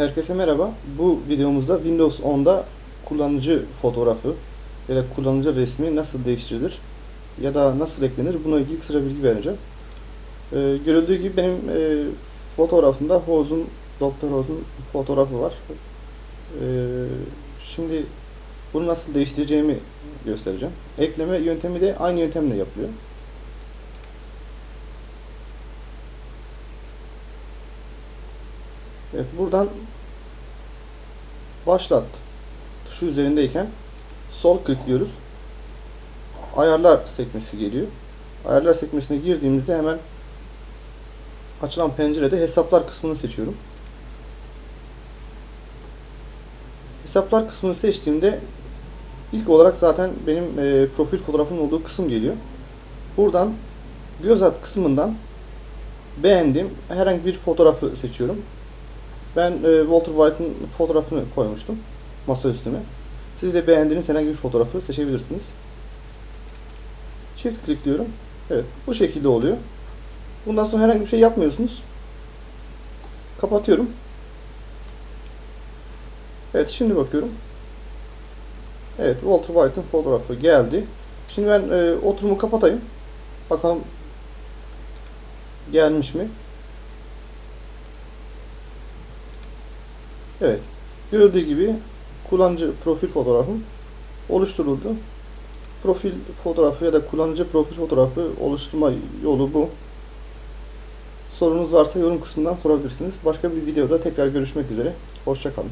Herkese merhaba. Bu videomuzda Windows 10'da kullanıcı fotoğrafı ya da kullanıcı resmi nasıl değiştirilir ya da nasıl eklenir buna ilgili kısaca bilgi vereceğim. Ee, görüldüğü gibi benim e, fotoğrafımda Hoz'un, Doktor Hoz'un fotoğrafı var. Ee, şimdi bunu nasıl değiştireceğimi göstereceğim. Ekleme yöntemi de aynı yöntemle yapılıyor. Evet, buradan başlat tuşu üzerindeyken sol tıklıyoruz. Ayarlar sekmesi geliyor. Ayarlar sekmesine girdiğimizde hemen açılan pencerede hesaplar kısmını seçiyorum. Hesaplar kısmını seçtiğimde ilk olarak zaten benim e, profil fotoğrafımın olduğu kısım geliyor. Buradan göz at kısmından beğendiğim herhangi bir fotoğrafı seçiyorum. Ben e, Walter White'ın fotoğrafını koymuştum masa üstüme. Siz de beğendiğiniz herhangi bir fotoğrafı seçebilirsiniz. Çift tıklıyorum. Evet, bu şekilde oluyor. Bundan sonra herhangi bir şey yapmıyorsunuz. Kapatıyorum. Evet, şimdi bakıyorum. Evet, Walter White'ın fotoğrafı geldi. Şimdi ben e, oturumu kapatayım. Bakalım gelmiş mi? Evet. Görüldüğü gibi kullanıcı profil fotoğrafım oluşturuldu. Profil fotoğrafı ya da kullanıcı profil fotoğrafı oluşturma yolu bu. Sorunuz varsa yorum kısmından sorabilirsiniz. Başka bir videoda tekrar görüşmek üzere. Hoşçakalın.